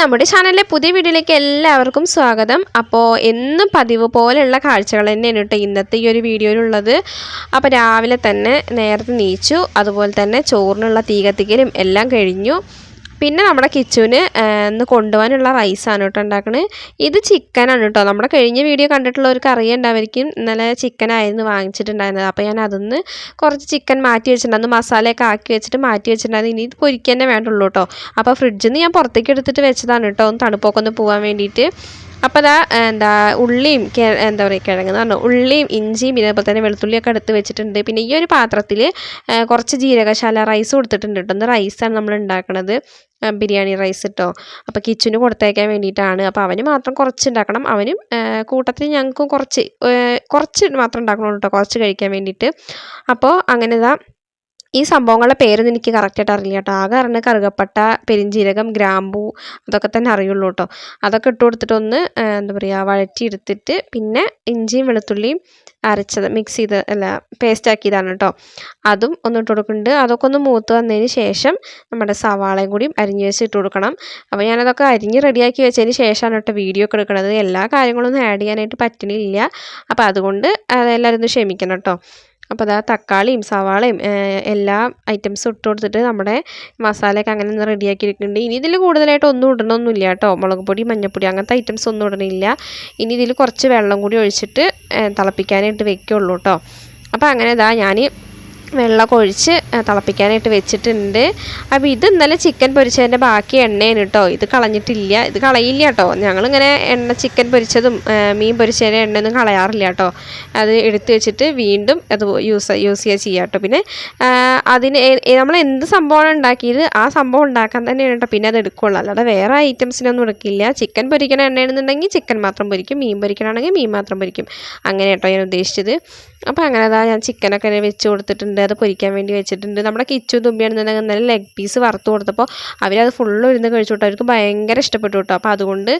നമ്മുടെ ചാനലിലെ പുതിയ വീഡിയോയിലേക്ക് എല്ലാവർക്കും സ്വാഗതം. അപ്പോൾ എന്നും പതിവ് പോലെയുള്ള കാഴ്ചകൾ തന്നെയാണ് കേട്ടോ ഇന്നത്തെ ഈ ഒരു വീഡിയോയിലുള്ളത്. അപ്പോൾ രാവിലെ തന്നെ നേരത്തെ നീച്ചു അതുപോലെ തന്നെ ചോറിനുള്ള തീ കത്തിക്കലും എല്ലാം കഴിഞ്ഞു. പിന്നെ നമ്മുടെ കിച്ചുവിന് ഇന്ന് കൊണ്ടുപോകാനുള്ള റൈസാണ് കേട്ടോ ഉണ്ടാക്കുന്നത് ഇത് ചിക്കനാണ് കേട്ടോ. നമ്മുടെ കഴിഞ്ഞ വീഡിയോ കണ്ടിട്ടുള്ളവർക്ക് അറിയണ്ടാവായിരിക്കും ഇന്നലെ ചിക്കനായിരുന്നു വാങ്ങിച്ചിട്ടുണ്ടായിരുന്നത്. അപ്പോൾ ഞാൻ അതൊന്ന് കുറച്ച് ചിക്കൻ മാറ്റി വെച്ചിട്ടുണ്ടായിരുന്നു മസാലയൊക്കെ ആക്കി വെച്ചിട്ട് മാറ്റി വെച്ചിട്ടുണ്ടായിരുന്നു ഇനി ഇത് പൊരിക്കാൻ തന്നെ വേണ്ടുള്ളൂ കേട്ടോ. അപ്പോൾ ഫ്രിഡ്ജിൽ നിന്ന് ഞാൻ പുറത്തേക്ക് എടുത്തിട്ട് വെച്ചതാണ് കേട്ടോ. ഒന്ന് തണുപ്പൊക്കെ ഒന്ന് പോകാൻ വേണ്ടിയിട്ട്. അപ്പോൾ അതാ എന്താ ഉള്ളിയും എന്താ പറയുക കിഴങ്ങ് എന്ന് പറഞ്ഞു ഉള്ളിയും ഇഞ്ചിയും ഇതേപോലെ തന്നെ വെളുത്തുള്ളിയൊക്കെ എടുത്ത് വെച്ചിട്ടുണ്ട്. പിന്നെ ഈ ഒരു പാത്രത്തിൽ കുറച്ച് ജീരകശാല റൈസ് കൊടുത്തിട്ടുണ്ട് കേട്ടോ ഒന്ന് റൈസാണ് നമ്മൾ ഉണ്ടാക്കുന്നത് ബിരിയാണി റൈസ് കേട്ടോ അപ്പോൾ കിച്ചന് കൊടുത്തേക്കാൻ വേണ്ടിയിട്ടാണ് അപ്പോൾ അവന് മാത്രം കുറച്ച് ഉണ്ടാക്കണം അവനും കൂട്ടത്തിൽ ഞങ്ങൾക്കും കുറച്ച് കുറച്ച് മാത്രം ഉണ്ടാക്കണുള്ളൂ കേട്ടോ കുറച്ച് കഴിക്കാൻ വേണ്ടിയിട്ട് അപ്പോൾ അങ്ങനെ ഇതാ ഈ സംഭവങ്ങളുടെ പേരൊന്നും എനിക്ക് കറക്റ്റായിട്ട് അറിയില്ല കേട്ടോ. ആകെ അറിഞ്ഞ കറുകപ്പട്ട പെരിഞ്ചീരകം ഗ്രാമ്പു അതൊക്കെ തന്നെ അറിയുള്ളൂ കേട്ടോ. അതൊക്കെ ഇട്ട് കൊടുത്തിട്ട് ഒന്ന് എന്താ പറയുക വഴറ്റിയെടുത്തിട്ട് പിന്നെ ഇഞ്ചിയും വെളുത്തുള്ളിയും അരച്ചത് മിക്സ് ചെയ്ത് അല്ല പേസ്റ്റ് ആക്കിയതാണ് കേട്ടോ. അതും ഒന്ന് ഇട്ട് കൊടുക്കുന്നുണ്ട്. അതൊക്കെ ഒന്ന് മൂത്ത് വന്നതിന് ശേഷം നമ്മുടെ സവാളയും കൂടി അരിഞ്ഞ് വെച്ച് ഇട്ട് കൊടുക്കണം. അപ്പോൾ ഞാനതൊക്കെ അരിഞ്ഞ് റെഡിയാക്കി വെച്ചതിന് ശേഷമാണ് കേട്ടോ വീഡിയോ ഒക്കെ എടുക്കുന്നത്. എല്ലാ കാര്യങ്ങളൊന്നും ആഡ് ചെയ്യാനായിട്ട് പറ്റണില്ല. അപ്പോൾ അതുകൊണ്ട് അതെല്ലാവരും ഒന്ന് ക്ഷമിക്കണം കേട്ടോ. അപ്പോൾ അതാ തക്കാളിയും സവാളയും എല്ലാ ഐറ്റംസും ഇട്ട് കൊടുത്തിട്ട് നമ്മുടെ മസാലയൊക്കെ അങ്ങനെ ഒന്ന് റെഡിയാക്കി ഇരിക്കുന്നുണ്ട് ഇനി ഇതിൽ കൂടുതലായിട്ട് ഒന്നും ഇടണമൊന്നുമില്ല കേട്ടോ. മുളക് പൊടി മഞ്ഞൾപ്പൊടി അങ്ങനത്തെ ഐറ്റംസ് ഒന്നും ഇടണില്ല. ഇനി ഇതിൽ കുറച്ച് വെള്ളം കൂടി ഒഴിച്ചിട്ട് തിളപ്പിക്കാനായിട്ട് വെക്കുള്ളൂ കേട്ടോ. അപ്പോൾ അങ്ങനെ ഇതാ ഞാൻ വെള്ളമൊക്കെ ഒഴിച്ച് തിളപ്പിക്കാനായിട്ട് വെച്ചിട്ടുണ്ട്. അപ്പോൾ ഇത് ഇന്നലെ ചിക്കൻ പൊരിച്ചതിന്റെ ബാക്കി എണ്ണയാണ് കേട്ടോ ഇത് കളഞ്ഞിട്ടില്ല. ഇത് കളയില്ല കേട്ടോ ഞങ്ങളിങ്ങനെ എണ്ണ ചിക്കൻ പൊരിച്ചതും മീൻ പൊരിച്ചതിന്റെ എണ്ണയൊന്നും കളയാറില്ല കേട്ടോ അത് എടുത്തു വെച്ചിട്ട് വീണ്ടും അത് യൂസ് യൂസ് ചെയ്യുക ചെയ്യുക കേട്ടോ പിന്നെ അതിന് നമ്മൾ എന്ത് സംഭവമാണ് ഉണ്ടാക്കിയത്? ആ സംഭവം ഉണ്ടാക്കാൻ തന്നെയാണ് കേട്ടോ പിന്നെ അത് എടുക്കുള്ളൂ. അല്ലാതെ വേറെ ഐറ്റംസിനൊന്നും എടുക്കില്ല. ചിക്കൻ പൊരിക്കണ എണ്ണയാണെന്നുണ്ടെങ്കിൽ ചിക്കൻ മാത്രം പൊരിക്കും. മീൻ പൊരിക്കണമെങ്കിൽ മീൻ മാത്രം പൊരിക്കും. അങ്ങനെ കേട്ടോ ഞാൻ ഉദ്ദേശിച്ചത്. അപ്പോൾ അങ്ങനെ അതാ ഞാൻ ചിക്കനൊക്കെ വെച്ച് കൊടുത്തിട്ടുണ്ട്. അത് പൊരിക്കാൻ വേണ്ടി വെച്ചിട്ടുണ്ട്. നമ്മുടെ കിച്ചു തുമ്പിയാണെന്നുണ്ടെങ്കിൽ നല്ല ലെഗ് പീസ് വറുത്ത് കൊടുത്തപ്പോൾ അവരത് ഫുള്ള് ഇരുന്ന് കഴിച്ചു കേട്ടോ അവർക്ക് ഭയങ്കര ഇഷ്ടപ്പെട്ടു കേട്ടോ അപ്പോൾ അതുകൊണ്ട്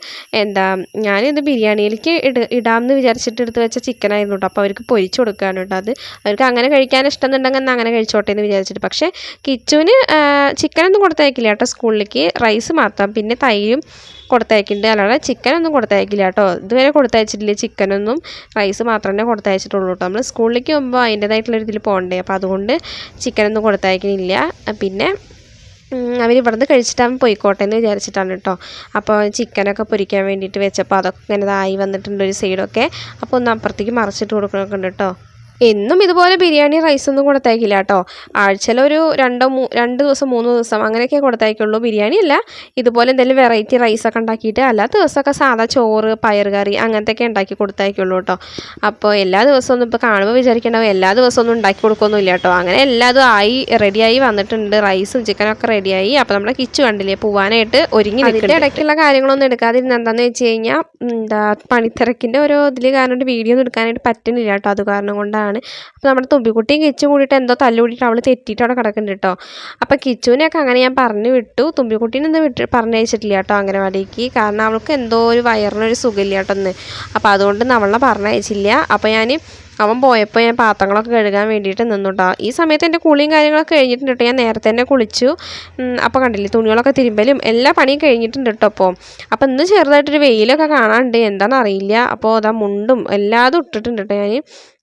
എന്താ ഞാനിത് ബിരിയാണിയിലേക്ക് ഇട ഇടാമെന്ന് വിചാരിച്ചിട്ട് എടുത്ത് വെച്ച ചിക്കനായിരുന്നു കേട്ടോ അപ്പോൾ അവർക്ക് പൊരിച്ച് കൊടുക്കുകയാണ് കേട്ടോ അത്. അവർക്ക് അങ്ങനെ കഴിക്കാൻ ഇഷ്ടം എന്നുണ്ടെങ്കിൽ അങ്ങനെ കഴിച്ചോട്ടെ എന്ന് വിചാരിച്ചിട്ട്. പക്ഷേ കിച്ചുവിന് ചിക്കനൊന്നും കൊടുത്തയക്കില്ല കേട്ടോ സ്കൂളിലേക്ക്. റൈസ് മാത്രം. പിന്നെ തൈരും കൊടുത്തയക്കുന്നുണ്ട് അല്ലാതെ ചിക്കനൊന്നും കൊടുത്തയക്കില്ല കേട്ടോ. ഇതുവരെ കൊടുത്തയച്ചിട്ടില്ല. ചിക്കനൊന്നും റൈസ് മാത്രമേ കൊടുത്തയച്ചിട്ടുള്ളൂ കേട്ടോ. നമ്മൾ സ്കൂളിലേക്ക് പോകുമ്പോൾ അതിന്റേതായിട്ടുള്ള ഇതിൽ പോകണ്ടേ. അപ്പോൾ അതുകൊണ്ട് ചിക്കനൊന്നും കൊടുത്തയക്കുന്നില്ല പിന്നെ അവരിവിടുന്ന് കഴിച്ചിട്ടാകുമ്പോൾ പോയിക്കോട്ടെ എന്ന് വിചാരിച്ചിട്ടാണ് കേട്ടോ. അപ്പോൾ ചിക്കനൊക്കെ പൊരിക്കാൻ വേണ്ടിയിട്ട് വെച്ചപ്പോൾ അതൊക്കെ ഇങ്ങനെ ഇതായി വന്നിട്ടുണ്ട് ഒരു സൈഡൊക്കെ അപ്പോൾ ഒന്ന് അപ്പുറത്തേക്ക് മറിച്ചിട്ട് കൊടുക്കണമൊക്കെ ഉണ്ട് കേട്ടോ. എന്നും ഇതുപോലെ ബിരിയാണി റൈസ് ഒന്നും കൊടുത്തയക്കില്ല കേട്ടോ. ആഴ്ചയിൽ ഒരു രണ്ടോ മൂ രണ്ട് ദിവസം മൂന്ന് ദിവസം അങ്ങനെയൊക്കെ കൊടുത്തയക്കുള്ളൂ. ബിരിയാണി അല്ല ഇതുപോലെ എന്തെങ്കിലും വെറൈറ്റി റൈസൊക്കെ ഉണ്ടാക്കിയിട്ട് അല്ലാത്ത ദിവസമൊക്കെ സാധാ ചോറ് പയർ കറി അങ്ങനത്തെയൊക്കെ ഉണ്ടാക്കി കൊടുത്തയക്കുള്ളൂ കേട്ടോ. അപ്പോൾ എല്ലാ ദിവസവും ഒന്നും ഇപ്പോൾ കാണുമ്പോൾ വിചാരിക്കണ്ടാവും എല്ലാ ദിവസവും ഒന്നും ഉണ്ടാക്കി കൊടുക്കൊന്നുമില്ല കേട്ടോ. അങ്ങനെ എല്ലാതും ആയി റെഡിയായി വന്നിട്ടുണ്ട്. റൈസും ചിക്കനൊക്കെ റെഡിയായി അപ്പോൾ നമ്മുടെ കിച്ചു കണ്ടില്ലേ പോവാനായിട്ട് ഒരുങ്ങി അതിന്റെ ഇടയ്ക്കുള്ള കാര്യങ്ങളൊന്നും എടുക്കാതിരുന്ന എന്താണെന്ന് വെച്ച് കഴിഞ്ഞാൽ എന്താ പണിത്തിരക്കിന്റെ ഓരോ ഇതിൽ കാരണം വീഡിയോ ഒന്നും എടുക്കാനായിട്ട് പറ്റുന്നില്ല കേട്ടോ. അത് കാരണം കൊണ്ടാണ് ആണ്. അപ്പോൾ നമ്മുടെ തുമ്പിക്കുട്ടിയും കിച്ചും കൂടിയിട്ട് എന്തോ തല്ലുകൂടിയിട്ട് അവൾ തെറ്റിയിട്ട് അവിടെ കിടക്കുന്നുണ്ട് കേട്ടോ. അപ്പോൾ കിച്ചുവിനെയൊക്കെ അങ്ങനെ ഞാൻ പറഞ്ഞു വിട്ടു. തുമ്പിക്കുട്ടീനെ ഒന്നും വിട്ട് പറഞ്ഞു അയച്ചിട്ടില്ല കേട്ടോ അംഗനവാടിക്ക്. കാരണം അവൾക്ക് എന്തോ ഒരു വയറിനൊരു സുഖമില്ല കേട്ടോ ഒന്ന് അപ്പോൾ അതുകൊണ്ട് നമ്മളെ പറഞ്ഞയച്ചില്ല. അപ്പോൾ ഞാൻ അവൻ പോയപ്പോൾ ഞാൻ പാത്രങ്ങളൊക്കെ കഴുകാൻ വേണ്ടിയിട്ട് നിന്നു കേട്ടോ. ഈ സമയത്ത് എന്റെ കുളിയും കാര്യങ്ങളൊക്കെ കഴിഞ്ഞിട്ടുണ്ട് കേട്ടോ. ഞാൻ നേരത്തെ തന്നെ കുളിച്ചു. അപ്പോൾ കണ്ടില്ലേ തുണികളൊക്കെ തിരുമ്പലും എല്ലാ പണിയും കഴിഞ്ഞിട്ടുണ്ട് കേട്ടോ അപ്പോൾ അപ്പോൾ ഇന്ന് ചെറുതായിട്ടൊരു വെയിലൊക്കെ കാണാനുണ്ട്. എന്താണെന്ന് അറിയില്ല. അപ്പോൾ അതാ മുണ്ടും എല്ലാതും ഇട്ടിട്ടുണ്ട് കേട്ടോ ഞാൻ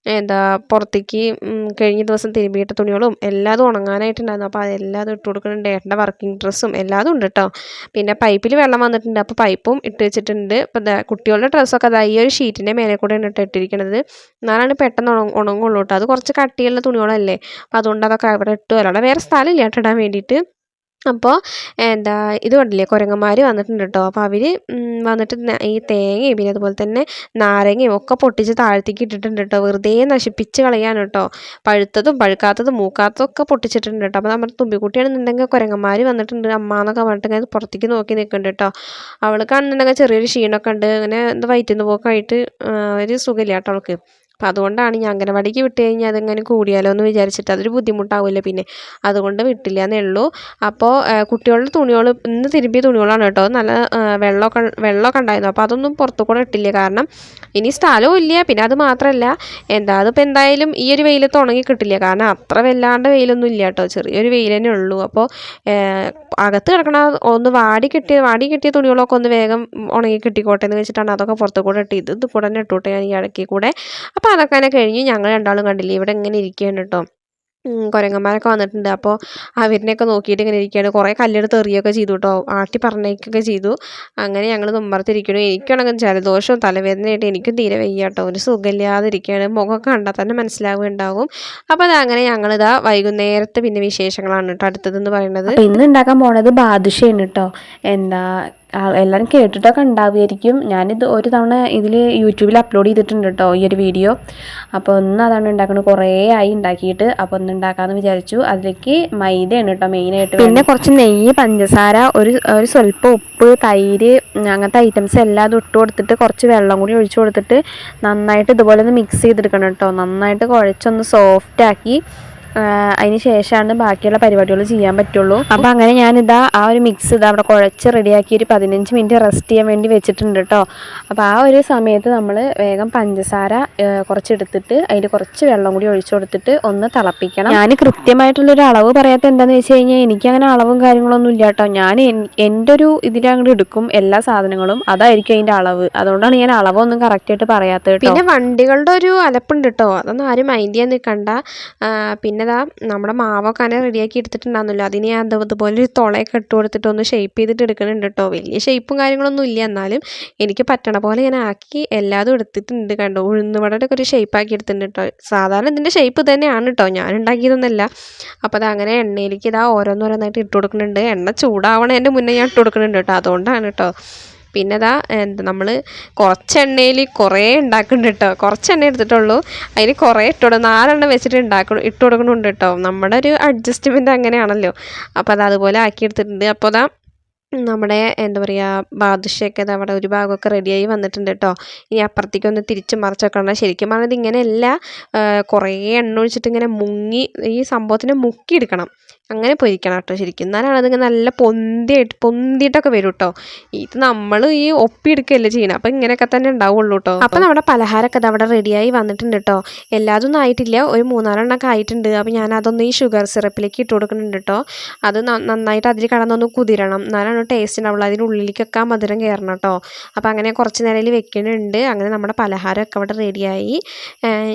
എന്താ പുറത്തേക്ക് കഴിഞ്ഞ ദിവസം തിരുമ്പിയിട്ട തുണികളും എല്ലാതും ഉണങ്ങാനായിട്ടുണ്ടായിരുന്നു. അപ്പോൾ അതെല്ലാതും ഇട്ട് കൊടുക്കുന്നുണ്ട്. ഏട്ടന്റെ വർക്കിംഗ് ഡ്രസ്സും എല്ലാതും ഉണ്ട് കേട്ടോ പിന്നെ പൈപ്പിൽ വെള്ളം വന്നിട്ടുണ്ട്. അപ്പോൾ പൈപ്പും ഇട്ട് വെച്ചിട്ടുണ്ട്. ഇപ്പോൾ കുട്ടികളുടെ ഡ്രസ്സൊക്കെ അതാ ഈ ഒരു ഷീറ്റിന്റെ മേലെ കൂടെയാണ് ഇട്ട് ഇട്ടിരിക്കുന്നത് എന്നാലാണ് പെട്ടെന്ന് ഉണ ഉണങ്ങുള്ളൂ കേട്ടോ അത് കുറച്ച് കട്ടിയുള്ള തുണികളല്ലേ. അപ്പോൾ അതുകൊണ്ട് അതൊക്കെ അവിടെ ഇട്ടു. അല്ലാതെ വേറെ സ്ഥലമില്ല കേട്ടോ ഇടാൻ വേണ്ടിയിട്ട്. അപ്പോൾ എന്താ ഇത് കണ്ടില്ലേ കുരങ്ങന്മാർ വന്നിട്ടുണ്ട് കേട്ടോ അപ്പോൾ അവർ വന്നിട്ട് ഈ തേങ്ങയും പിന്നെ അതുപോലെ തന്നെ നാരങ്ങയും ഒക്കെ പൊട്ടിച്ച് താഴ്ത്തിക്ക് ഇട്ടിട്ടുണ്ട് കേട്ടോ. വെറുതെ നശിപ്പിച്ച് കളയാണ് കേട്ടോ. പഴുത്തതും പഴുക്കാത്തതും മൂക്കാത്തതും ഒക്കെ പൊട്ടിച്ചിട്ടുണ്ട് കേട്ടോ. അപ്പോൾ നമ്മുടെ തുമ്പിക്കുട്ടിയാണെന്നുണ്ടെങ്കിൽ കുരങ്ങന്മാർ വന്നിട്ടുണ്ട്. അമ്മ എന്നൊക്കെ പറഞ്ഞിട്ട് പുറത്തേക്ക് നോക്കി നിൽക്കുന്നുണ്ട് കേട്ടോ. അവൾക്കാണെന്നുണ്ടെങ്കിൽ ചെറിയൊരു ക്ഷീണമൊക്കെ ഉണ്ട്. അങ്ങനെ എന്താ വയറ്റുന്ന പോക്കായിട്ട് ഒരു സുഖമില്ല കേട്ടോ അവൾക്ക്. അപ്പം അതുകൊണ്ടാണ് ഞാൻ അംഗനവാടിക്ക് വിട്ട് കഴിഞ്ഞാൽ അതെങ്ങനെ കൂടിയാലോ എന്ന് വിചാരിച്ചിട്ട് അതൊരു ബുദ്ധിമുട്ടാവില്ല പിന്നെ. അതുകൊണ്ട് വിട്ടില്ല എന്നേ ഉള്ളൂ അപ്പോൾ കുട്ടികളുടെ തുണികൾ ഇന്ന് തിരുമ്പിയ തുണികളാണ് കേട്ടോ. നല്ല വെള്ളമൊക്കെ വെള്ളമൊക്കെ ഉണ്ടായിരുന്നു. അപ്പോൾ അതൊന്നും പുറത്തു കൂടെ ഇട്ടില്ല. കാരണം ഇനി സ്ഥലവും ഇല്ല. പിന്നെ അത് മാത്രമല്ല എന്താ അതിപ്പോൾ എന്തായാലും ഈ ഒരു വെയിലത്ത് ഉണങ്ങി കിട്ടില്ല. കാരണം അത്ര വല്ലാണ്ട് വെയിലൊന്നും ഇല്ല കേട്ടോ. ചെറിയൊരു വെയിൽ തന്നെ ഉള്ളൂ. അപ്പോൾ അകത്ത് കിടക്കണ ഒന്ന് വാടി കിട്ടിയ വാടി കിട്ടിയ തുണികളൊക്കെ ഒന്ന് വേഗം ഉണങ്ങി കിട്ടിക്കോട്ടെ എന്ന് വെച്ചിട്ടാണ് അതൊക്കെ പുറത്തു കൂടെ ഇട്ട് ഇത് ഇത് കൂടെ തന്നെ ഇട്ടോട്ടെ ഞാൻ ഈ ഇടയ്ക്ക് കൂടെ. അപ്പോൾ അതൊക്കെ കഴിഞ്ഞു ഞങ്ങൾ രണ്ടാളും കണ്ടില്ലേ ഇവിടെ ഇങ്ങനെ ഇരിക്കുകയാണ് കേട്ടോ. കുരങ്ങന്മാരൊക്കെ വന്നിട്ടുണ്ട്. അപ്പോൾ അവരിനെയൊക്കെ നോക്കിയിട്ട് ഇങ്ങനെ ഇരിക്കുകയാണ്. കുറേ കല്ലെടുത്ത് എറിയുകയൊക്കെ ചെയ്തു കേട്ടോ. ആട്ടി പറഞ്ഞേക്കൊക്കെ ചെയ്തു. അങ്ങനെ ഞങ്ങൾ തുമ്പറത്തിരിക്കണു എനിക്കാണെങ്കിൽ ജലദോഷവും തലവേദനയായിട്ട് എനിക്കും തീരെ വയ്യ കേട്ടോ. ഒരു സുഖമില്ലാതെ ഇരിക്കുകയാണ് മുഖമൊക്കെ കണ്ടാൽ തന്നെ മനസ്സിലാവുകയുണ്ടാവും. അപ്പോൾ അത് അങ്ങനെ ഞങ്ങളിതാ വൈകുന്നേരത്തെ പിന്നെ വിശേഷങ്ങളാണ് കേട്ടോ അടുത്തതെന്ന് പറയുന്നത്. ഇന്ന് ഉണ്ടാക്കാൻ പോണത് ബാദുഷയാണ് കേട്ടോ. എന്താ എല്ലാവരും കേട്ടിട്ടൊക്കെ ഉണ്ടാവുമായിരിക്കും. ഞാനിത് ഒരു തവണ ഇതിൽ യൂട്യൂബിൽ അപ്ലോഡ് ചെയ്തിട്ടുണ്ട് കേട്ടോ ഈ ഒരു വീഡിയോ. അപ്പോൾ ഒന്ന് അതാണ് ഉണ്ടാക്കുന്നത് കുറേ ആയി ഉണ്ടാക്കിയിട്ട്. അപ്പോൾ ഒന്ന് ഉണ്ടാക്കാമെന്ന് വിചാരിച്ചു. അതിലേക്ക് മൈദയാണ് കേട്ടോ മെയിനായിട്ട് പിന്നെ കുറച്ച് നെയ്യ് പഞ്ചസാര ഒരു ഒരു സ്വല്പം ഉപ്പ് തൈര് അങ്ങനത്തെ ഐറ്റംസ് എല്ലാം അത് ഇട്ട് കൊടുത്തിട്ട് കുറച്ച് വെള്ളം കൂടി ഒഴിച്ചു കൊടുത്തിട്ട് നന്നായിട്ട് ഇതുപോലെ ഒന്ന് മിക്സ് ചെയ്തെടുക്കണം കേട്ടോ നന്നായിട്ട് കുഴച്ചൊന്ന് സോഫ്റ്റ് ആക്കി അതിന് ശേഷമാണ് ബാക്കിയുള്ള പരിപാടികൾ ചെയ്യാൻ പറ്റുള്ളൂ. അപ്പം അങ്ങനെ ഞാനിതാ ആ ഒരു മിക്സ് ഇതാ അവിടെ കുഴച്ച് റെഡിയാക്കി ഒരു പതിനഞ്ച് മിനിറ്റ് റെസ്റ്റ് ചെയ്യാൻ വേണ്ടി വെച്ചിട്ടുണ്ട് കേട്ടോ അപ്പോൾ ആ ഒരു സമയത്ത് നമ്മൾ വേഗം പഞ്ചസാര കുറച്ച് കുറച്ചെടുത്തിട്ട് അതിൽ കുറച്ച് വെള്ളം കൂടി ഒഴിച്ചു കൊടുത്തിട്ട് ഒന്ന് തിളപ്പിക്കണം. ഞാൻ കൃത്യമായിട്ടുള്ളൊരു അളവ് പറയാത്ത എന്താണെന്ന് വെച്ച് കഴിഞ്ഞാൽ എനിക്കങ്ങനെ അളവും കാര്യങ്ങളൊന്നും ഇല്ല കേട്ടോ ഞാൻ എന്റെ ഒരു ഇതിലങ്ങോട്ട് എടുക്കും എല്ലാ സാധനങ്ങളും. അതായിരിക്കും അതിന്റെ അളവ്. അതുകൊണ്ടാണ് ഞാൻ അളവൊന്നും കറക്റ്റായിട്ട് പറയാത്തത് കേട്ടോ പിന്നെ വണ്ടികളുടെ ഒരു അലപ്പുണ്ട് കേട്ടോ അതൊന്നും ആരും മൈൻഡ് ചെയ്യാൻ നിൽക്കണ്ട ആ, പിന്നെ ദാ നമ്മുടെ മാവൊക്കെ അങ്ങനെ റെഡിയാക്കി എടുത്തിട്ടുണ്ടാകുന്നല്ലോ അതിന് ഞാൻ അതുപോലെ ഒരു തുളയൊക്കെ ഇട്ട് കൊടുത്തിട്ട് ഒന്ന് ഷേപ്പ് ചെയ്തിട്ട് എടുക്കുന്നുണ്ട് കേട്ടോ വലിയ ഷേപ്പും കാര്യങ്ങളൊന്നും ഇല്ല. എന്നാലും എനിക്ക് പറ്റണ പോലെ ഞാൻ ആക്കി എല്ലാതും എടുത്തിട്ടുണ്ട് കണ്ടോ. ഉഴുന്നുവടയുടെ ഒക്കെ ഒരു ഷേപ്പ് ആക്കി എടുത്തിട്ടുണ്ട് കേട്ടോ സാധാരണ ഇതിന്റെ ഷേപ്പ് തന്നെയാണ് കേട്ടോ ഞാൻ ഉണ്ടാക്കിയതൊന്നല്ല. അപ്പോൾ അത് അങ്ങനെ എണ്ണയിലേക്ക് ഇതാ ഓരോന്നോരോന്നായിട്ട് ഇട്ട് കൊടുക്കുന്നുണ്ട് എണ്ണ ചൂടാവണേന്റെ മുന്നേ ഞാൻ ഇട്ട് കൊടുക്കുന്നുണ്ട് കേട്ടോ അതുകൊണ്ടാണ് കേട്ടോ പിന്നെ ഇതാ നമ്മൾ കുറച്ച് എണ്ണയിൽ കുറേ ഉണ്ടാക്കുന്നുണ്ട് കേട്ടോ കുറച്ച് എണ്ണ എടുത്തിട്ടുള്ളൂ. അതിന് കുറേ ഇട്ടോടും നാലെണ്ണം വെച്ചിട്ട് ഉണ്ടാക്കണം ഇട്ട് കൊടുക്കണുണ്ട് കേട്ടോ നമ്മുടെ ഒരു അഡ്ജസ്റ്റ്മെന്റ് അങ്ങനെയാണല്ലോ. അപ്പോൾ അത് അതുപോലെ ആക്കി എടുത്തിട്ടുണ്ട്. അപ്പോൾ അതാ നമ്മുടെ എന്താ പറയുക ബാദുഷയൊക്കെ അവിടെ ഒരു ഭാഗമൊക്കെ റെഡിയായി വന്നിട്ടുണ്ട് കേട്ടോ ഇനി അപ്പുറത്തേക്ക് ഒന്ന് തിരിച്ച് മറിച്ചൊക്കെ ഉണ്ട് ശരിക്കും പറഞ്ഞത് ഇങ്ങനെയല്ല കുറേ എണ്ണ ഒഴിച്ചിട്ട് ഇങ്ങനെ മുങ്ങി ഈ സംഭവത്തിനെ മുക്കിയെടുക്കണം. അങ്ങനെ പൊരിക്കണം കേട്ടോ ശരിക്കും. എന്നാലാണ് അതിങ്ങനെ നല്ല പൊന്തിയായിട്ട് പൊന്തിയിട്ടൊക്കെ വരും കേട്ടോ ഇത് നമ്മൾ ഈ ഒപ്പിയെടുക്കുകയല്ലേ ചെയ്യണം. അപ്പം ഇങ്ങനെയൊക്കെ തന്നെ ഉണ്ടാവുള്ളൂ കേട്ടോ അപ്പം നമ്മുടെ പലഹാരമൊക്കെ അത് അവിടെ റെഡിയായി വന്നിട്ടുണ്ട് കേട്ടോ എല്ലാതൊന്നും ആയിട്ടില്ല. ഒരു മൂന്നാലെണ്ണമൊക്കെ ആയിട്ടുണ്ട്. അപ്പം ഞാൻ അതൊന്ന് ഈ ഷുഗർ സിറപ്പിലേക്ക് ഇട്ട് കൊടുക്കുന്നുണ്ട് കേട്ടോ അത് നന്നായിട്ട് അതിൽ കടന്നൊന്ന് കുതിരണം. എന്നാലാണ് ടേസ്റ്റ് ഉണ്ടാവുള്ളൂ. അതിന്റെ ഉള്ളിലേക്കൊക്കെ ആ മധുരം കയറണം കേട്ടോ അപ്പോൾ അങ്ങനെ കുറച്ച് നേരം വെക്കണുണ്ട്. അങ്ങനെ നമ്മുടെ പലഹാരമൊക്കെ അവിടെ റെഡിയായി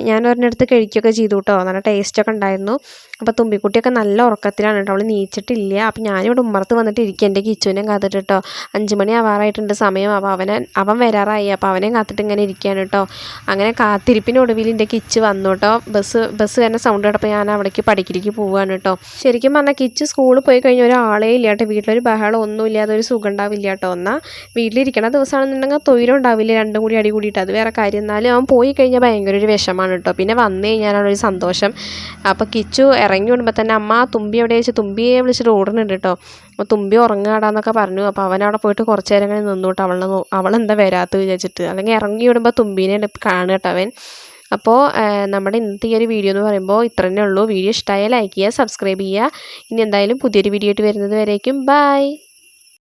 ഞാൻ ഒരെണ്ണടുത്ത് കഴിക്കുകയൊക്കെ ചെയ്തു കേട്ടോ നല്ല ടേസ്റ്റൊക്കെ ഉണ്ടായിരുന്നു. അപ്പോൾ തുമ്പിക്കുട്ടിയൊക്കെ നല്ല ഉറക്കത്തിലാണ് കേട്ടോ. അവൾ നീച്ചിട്ടില്ല. അപ്പം ഞാനിവിടെ ഉമ്മറത്ത് വന്നിട്ട് ഇരിക്കുക എന്റെ കിച്ചുവിനെയും കാത്തിട്ട് കേട്ടോ. അഞ്ച് മണി ആവാറായിട്ടുണ്ട് സമയം. അപ്പോൾ അവനെ അവൻ വരാറായി. അപ്പോൾ അവനെയും കാത്തിട്ട് ഇങ്ങനെ ഇരിക്കുകയാണ് കേട്ടോ. അങ്ങനെ കാത്തിരിപ്പിനൊടുവിൽ എന്റെ കിച്ച് വന്നു കേട്ടോ. ബസ് ബസ് തന്നെ സൗണ്ട് കേട്ടപ്പോൾ ഞാൻ അവിടേക്ക് പഠിക്കലേക്ക് പോവുകയാണ് കേട്ടോ. ശരിക്കും പറഞ്ഞാൽ കിച്ച് സ്കൂളിൽ പോയി കഴിഞ്ഞാൽ ഒരാളേ ഇല്ല കേട്ടോ. വീട്ടിലൊരു ബഹളം ഒന്നും ഇല്ലാതെ ഒരു സുഖം ഉണ്ടാവില്ല കേട്ടോ. എന്നാൽ വീട്ടിലിരിക്കണ ദിവസമാണെന്നുണ്ടെങ്കിൽ തൊഴിലും ഉണ്ടാവില്ല. രണ്ടും കൂടി അടി കൂടിയിട്ട്. അത് വേറെ കാര്യം. എന്നാലും അവൻ പോയി കഴിഞ്ഞാൽ ഭയങ്കര ഒരു വിഷമാണ് കേട്ടോ. പിന്നെ വന്നു കഴിഞ്ഞാലാണ് ഒരു സന്തോഷം. അപ്പോൾ കിച്ചു ഇറങ്ങി വിടുമ്പോൾ തന്നെ അമ്മ തുമ്പി എവിടെ വെച്ച്? തുമ്പിയെ വിളിച്ചിട്ട് ഓടുന്നുണ്ട് കേട്ടോ. അപ്പോൾ തുമ്പി ഉറങ്ങാടാന്നൊക്കെ പറഞ്ഞു. അപ്പോൾ അവൻ അവിടെ പോയിട്ട് കുറച്ച് നേരം കഴിഞ്ഞ് നിന്നു കേട്ടോ. അവളെ അവളെന്താ വരാത്ത വിചാരിച്ചിട്ട്. അല്ലെങ്കിൽ ഇറങ്ങി വിടുമ്പോൾ തുമ്പീനെ കാണുക കേട്ടോ അവൻ. അപ്പോൾ നമ്മുടെ ഇന്നത്തെ ഈ ഒരു വീഡിയോ എന്ന് പറയുമ്പോൾ ഇത്ര തന്നെ ഉള്ളൂ. വീഡിയോ ഇഷ്ടമായാൽ ലൈക്ക് ചെയ്യുക സബ്സ്ക്രൈബ് ചെയ്യുക. ഇനി എന്തായാലും പുതിയൊരു വീഡിയോ ആയിട്ട് വരുന്നത് വരേക്കും. ബൈ.